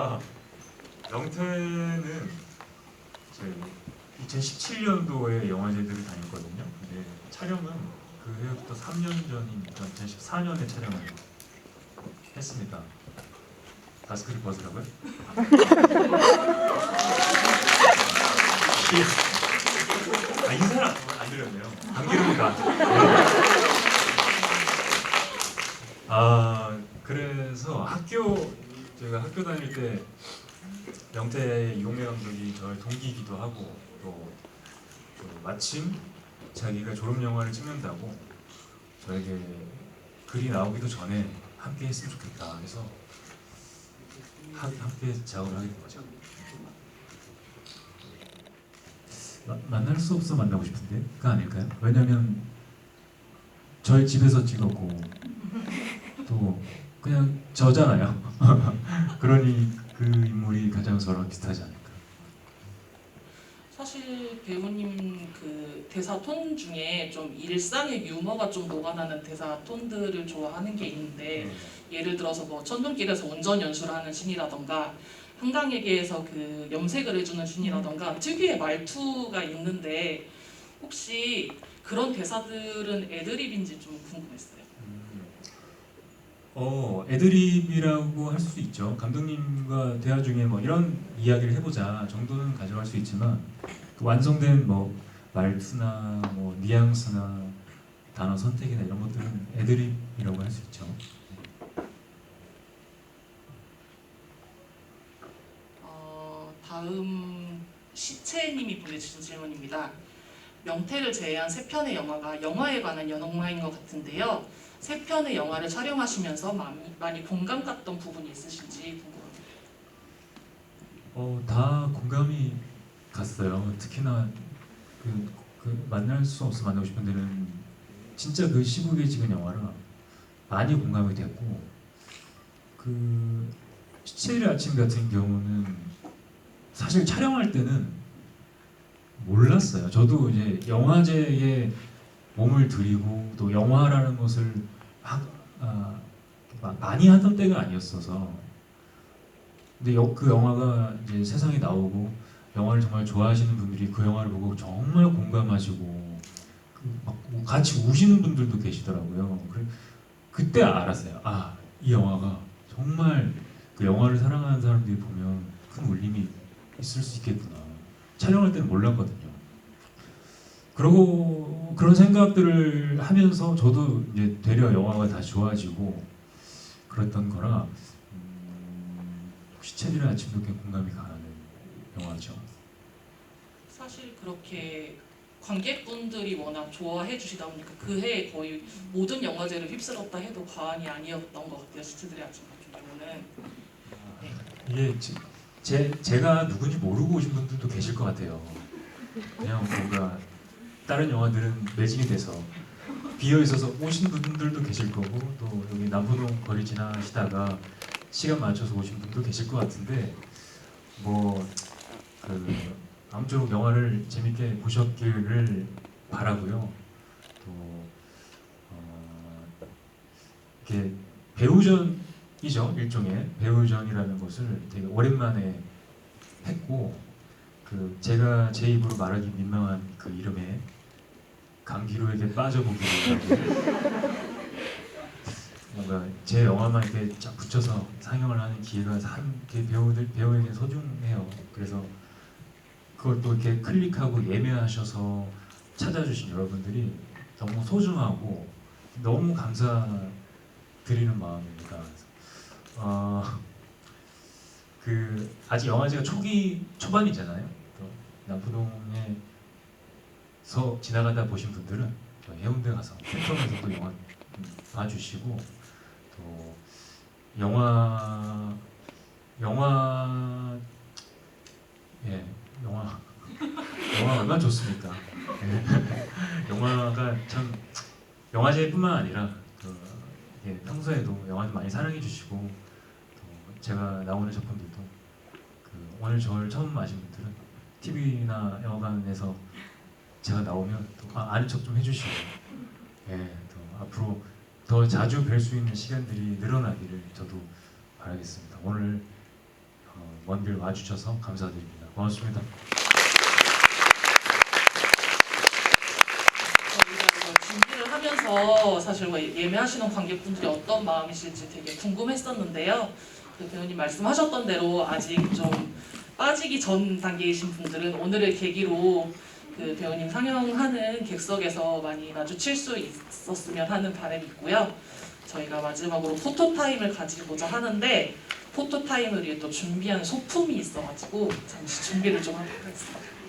아, 영태는 저희 2017년도에 영화제들을 다녔거든요. 근데 촬영은 그 해부터 3년 전이니까 2014년에 촬영을 했습니다. 마스크를 벗으라고요? 아 인사를 안, 안 드렸네요. 감기로니까. 아 그래서 학교 제가 학교 다닐 때 영태 이공매 감독이 저의 동기이기도 하고 또, 또 마침 자기가 졸업 영화를 찍는다고 저에게 글이 나오기도 전에 함께 했으면 좋겠다 해서 하, 함께 작업을 하게 된 거죠. 마, 만날 수 없어 만나고 싶은데가 아닐까요? 왜냐면 저희 집에서 찍었고 또 그냥 저잖아요. 그러니 그 인물이 가장 저랑 비슷하지 않을까. 사실 배우님 그 대사 톤 중에 좀 일상의 유머가 좀 녹아나는 대사 톤들을 좋아하는 게 있는데 예를 들어서 뭐 천둥길에서 운전 연수를 는 신이라던가 한강에게에서 그 염색을 해주는 신이라던가 특유의 말투가 있는데 혹시 그런 대사들은 애드립인지 좀 궁금했어요. 음, 어 애드립이라고 할 수도 있죠. 감독님과 대화 중에 뭐 이런 이야기를 해보자 정도는 가져갈 수 있지만 그 완성된 뭐 말투나 뭐 뉘앙스나 단어 선택이나 이런 것들은 애드립이라고 할 수 있죠. 어, 다음 시채님이 보내주신 질문입니다. 명태를 제외한 세 편의 영화가 영화에 관한 영화인 것 같은데요. 세 편의 영화를 촬영하시면서 많이, 많이 공감 갔던 부분이 있으신지 궁금합니다. 어, 다 공감이 갔어요. 특히나 그, 그 만날 수 없어 만나고 싶은 데는 진짜 그 시국에 찍은 영화라 많이 공감이 됐고 그 시체의 아침 같은 경우는 사실 촬영할 때는 몰랐어요. 저도 이제 영화제에 몸을 들이고 또 영화라는 것을 막, 아, 막 많이 하던 때가 아니었어서 근데 여- 그 영화가 이제 세상에 나오고 영화를 정말 좋아하시는 분들이 그 영화를 보고 정말 공감하시고 그막 같이 우시는 분들도 계시더라고요. 그때 알았어요. 아 이 영화가 정말 그 영화를 사랑하는 사람들이 보면 큰 울림이 있을 수 있겠구나. 촬영할 때는 몰랐거든요. 그러고 그런 생각들을 하면서 저도 이제 되려 영화가 다 좋아지고 그랬던 거라 음, 시체들의 아침도 꽤 공감이 가는 영화죠. 사실 그렇게 관객분들이 워낙 좋아해 주시다 보니까 그 해에 거의 모든 영화제를 휩쓸었다 해도 과언이 아니었던 것 같아요. 시트들의 아침 같은 경우는. 이게 제, 제, 제가 누군지 모르고 오신 분들도 계실 것 같아요. 그냥 뭔가 다른 영화들은 매진이 돼서 비어 있어서 오신 분들도 계실 거고 또 여기 남포동 거리 지나시다가 시간 맞춰서 오신 분도 계실 것 같은데 뭐 그 아무쪼록 영화를 재밌게 보셨기를 바라고요. 또 어, 이렇게 배우전 이죠 일종의 배우전이라는 것을 되게 오랜만에 했고 그 제가 제 입으로 말하기 민망한 그 이름에 강기로에게 빠져보기를 하고 뭔가 제 영화만 이렇게 쫙 붙여서 상영을 하는 기회가 참 배우들 배우에게 소중해요. 그래서 그걸 또 이렇게 클릭하고 예매하셔서 찾아주신 여러분들이 너무 소중하고 너무 감사드리는 마음입니다. 어, 그 아직 영화제가 초기 초반이잖아요. 또 남포동에서 지나가다 보신 분들은 저 해운대 가서 팬텀에서도 영화 음, 봐주시고 또 영화 영화 예 영화 영화 얼마나 좋습니까? 예. 영화가 참 영화제뿐만 아니라 그, 예, 평소에도 영화를 많이 사랑해 주시고 또 제가 나오는 작품들도 그 오늘 저를 처음 마신 분들은 TV나 영화관에서 제가 나오면 또 아, 아는 척 좀 해주시고 예, 또 앞으로 더 자주 뵐 수 있는 시간들이 늘어나기를 저도 바라겠습니다. 오늘 어, 먼길 와주셔서 감사드립니다. 고맙습니다. 저희가 이거 준비를 하면서 사실 뭐 예매하시는 관객분들이 어떤 마음이실지 되게 궁금했었는데요. 그 배우님 말씀하셨던 대로 아직 좀 빠지기 전 단계이신 분들은 오늘을 계기로 그 배우님 상영하는 객석에서 많이 마주칠 수 있었으면 하는 바람이 있고요. 저희가 마지막으로 포토 타임을 가지고자 하는데 포토 타임을 위해 또 준비한 소품이 있어가지고 잠시 준비를 좀 하도록 하겠습니다.